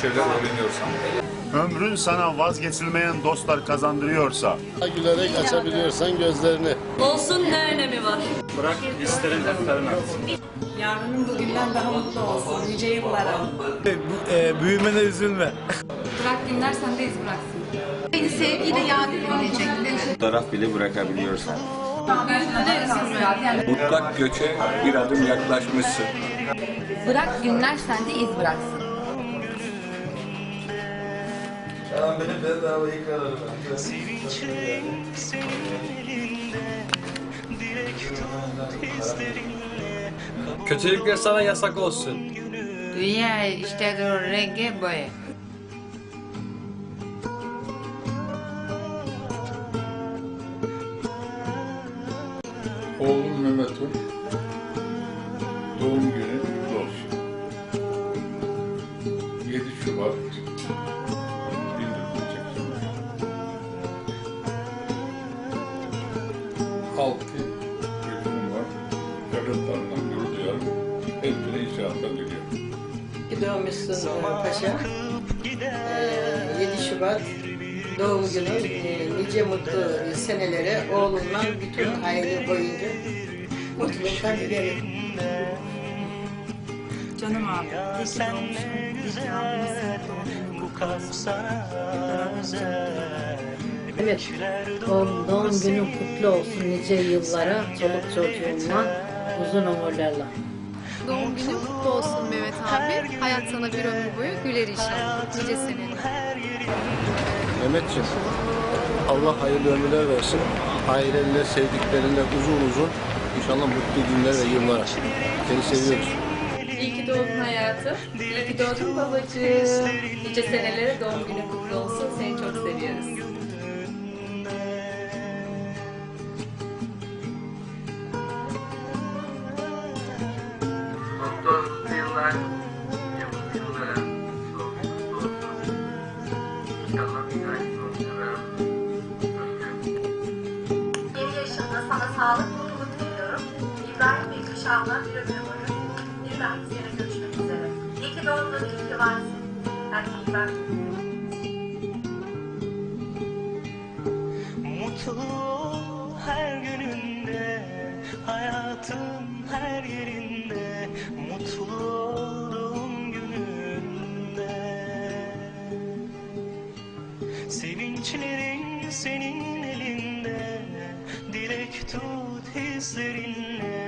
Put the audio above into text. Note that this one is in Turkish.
şeyler öğreniyorsan. Ömrün sana vazgeçilmeyen dostlar kazandırıyorsa, Gülerek açabiliyorsan gözlerini. Olsun ne önemi var? Bırak hislerin hafiflerini atsın. Yarının bugünden daha mutlu olsun. Nice yıllara. büyümene üzülme. Bırak günler sende iz bıraksın. Beni sevgiyle yad edilecek. Fotoğraf bile bırakabiliyorsan. Mutlak göçe bir adım yaklaşmışsın. Bırak günler sende iz bıraksın. Kötülükler sana yasak olsun. Dünya işte dur rengi boya. Oğlum Mehmet'in doğum günü Evlatlarından gurur duyarım. Hepsine inşallah diliyorum. Doğmuşsun paşa. Ee, 7 Şubat doğum günü ee, nice mutlu senelere oğlumla bütün aile boyunca mutluluklar dilerim. Canım abi. İyi ki doğmuşsun. İyi ki. Evet, doğum, doğum günün kutlu olsun nice yıllara, çoluk çocuğunla, uzun ömürlerle. Doğum günün kutlu olsun Mehmet abi. Hayat sana bir ömür boyu güler inşallah. Nice seneler. Mehmetciğim, Allah hayırlı ömürler versin. Ailenle, sevdiklerinle uzun uzun inşallah mutlu günler ve yıllara. Seni seviyoruz. İyi ki doğdun hayatım. İyi ki doğdun babacığım. Nice senelere doğum günü kutlu olsun. Seni çok seviyoruz. Yeni yaşında sana sağlık, mutluluk diliyorum. İbrahim Bey Kuşağı'la bir ömür boyu bir dahaki sene görüşmek üzere. İyi ki doğdun, iyi ki varsın. Ben. Mutlu ol her gününde, hayatın her yerinde. Mutlu ol senin elinde, dilek tut hislerinle. Kabul